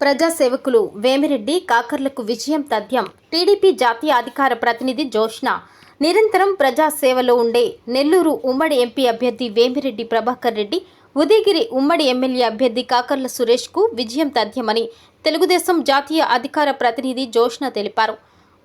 ప్రజాసేవకులు వేమిరెడ్డి కాకర్లకు విజయం తథ్యం టీడీపీ జాతీయ అధికార ప్రతినిధి జోష్న. నిరంతరం ప్రజాసేవలో ఉండే నెల్లూరు ఉమ్మడి ఎంపీ అభ్యర్థి వేమిరెడ్డి ప్రభాకర్ రెడ్డి ఉదయగిరి ఉమ్మడి ఎమ్మెల్యే అభ్యర్థి కాకర్ల సురేష్కు విజయం తథ్యమని తెలుగుదేశం జాతీయ అధికార ప్రతినిధి జోష్న తెలిపారు.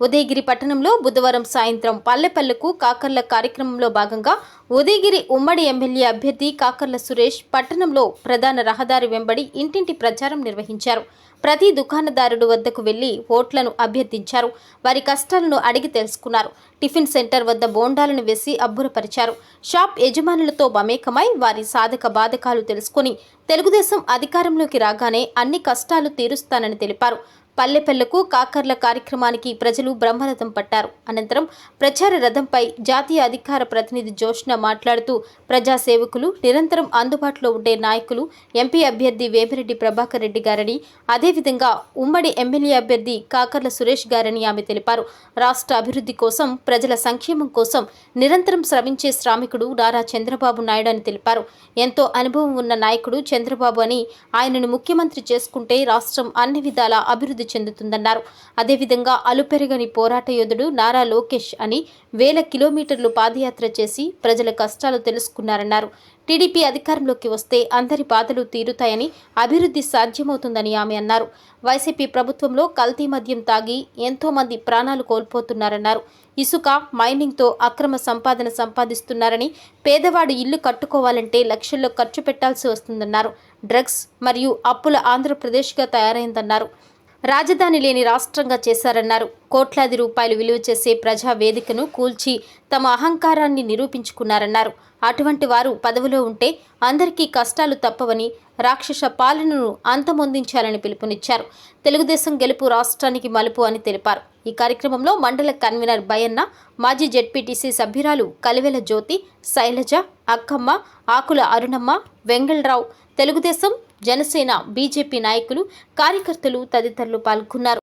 ఉదయగిరి పట్టణంలో బుధవారం సాయంత్రం పల్లెపల్లెకు కాకర్ల కార్యక్రమంలో భాగంగా ఉదయగిరి ఉమ్మడి ఎమ్మెల్యే అభ్యర్థి కాకర్ల సురేష్ పట్టణంలో ప్రధాన రహదారి వెంబడి ఇంటింటి ప్రచారం నిర్వహించారు. ప్రతి దుకాణదారుడు వద్దకు వెళ్ళి ఓట్లను అభ్యర్థించారు. వారి కష్టాలను అడిగి తెలుసుకున్నారు. టిఫిన్ సెంటర్ వద్ద బోండాలను వేసి అబ్బురపరిచారు. షాప్ యజమానులతో మమేకమై వారి సాధక బాధకాలు తెలుసుకుని తెలుగుదేశం అధికారంలోకి రాగానే అన్ని కష్టాలు తీరుస్తానని తెలిపారు. పల్లెపల్లెకు కాకర్ల కార్యక్రమానికి ప్రజలు బ్రహ్మరథం పట్టారు. అనంతరం ప్రచార రథంపై జాతీయ అధికార ప్రతినిధి జోష్న మాట్లాడుతూ ప్రజాసేవకులు నిరంతరం అందుబాటులో ఉండే నాయకులు ఎంపీ అభ్యర్థి వేమిరెడ్డి ప్రభాకర్ రెడ్డి గారని అదేవిధంగా ఉమ్మడి ఎమ్మెల్యే అభ్యర్థి కాకర్ల సురేష్ గారని ఆమె తెలిపారు. రాష్ట్ర అభివృద్ధి కోసం ప్రజల సంక్షేమం కోసం నిరంతరం శ్రమించే శ్రామికుడు నారా చంద్రబాబు నాయుడు అని తెలిపారు. ఎంతో అనుభవం ఉన్న నాయకుడు చంద్రబాబు అని ఆయనను ముఖ్యమంత్రి చేసుకుంటే రాష్ట్రం అన్ని విధాల అభివృద్ధి చెందుతుందన్నారు. అదేవిధంగా అలుపెరగని పోరాట యోధుడు నారా లోకేష్ అని వేల కిలోమీటర్లు పాదయాత్ర చేసి ప్రజల కష్టాలు తెలుసుకున్నారన్నారు. టీడీపీ అధికారంలోకి వస్తే అందరి బాధలు తీరుతాయని అభివృద్ధి సాధ్యమవుతుందని ఆమె అన్నారు. వైసీపీ ప్రభుత్వంలో కల్తీ మద్యం తాగి ఎంతో మంది ప్రాణాలు కోల్పోతున్నారన్నారు. ఇసుక మైనింగ్తో అక్రమ సంపాదన సంపాదిస్తున్నారని పేదవాడు ఇల్లు కట్టుకోవాలంటే లక్షల్లో ఖర్చు పెట్టాల్సి వస్తుందన్నారు. డ్రగ్స్ మరియు అప్పుల ఆంధ్రప్రదేశ్గా తయారైందన్నారు. రాజధాని లేని రాష్ట్రంగా చేశారన్నారు. కోట్లాది రూపాయలు విలువ చేసే ప్రజా వేదికను కూల్చి తమ అహంకారాన్ని నిరూపించుకున్నారన్నారు. అటువంటి వారు పదవిలో ఉంటే అందరికీ కష్టాలు తప్పవని రాక్షస పాలనను అంతమొందించాలని పిలుపునిచ్చారు. తెలుగుదేశం గెలుపు రాష్ట్రానికి మలుపు అని తెలిపారు. ఈ కార్యక్రమంలో మండల కన్వీనర్ బయన్న మాజీ జెడ్పీటీసీ సభ్యురాలు కలివెల జ్యోతి శైలజ అక్కమ్మ ఆకుల అరుణమ్మ వెంగళరావు తెలుగుదేశం జనసేన బీజేపీ నాయకులు కార్యకర్తలు తదితరులు పాల్గొన్నారు.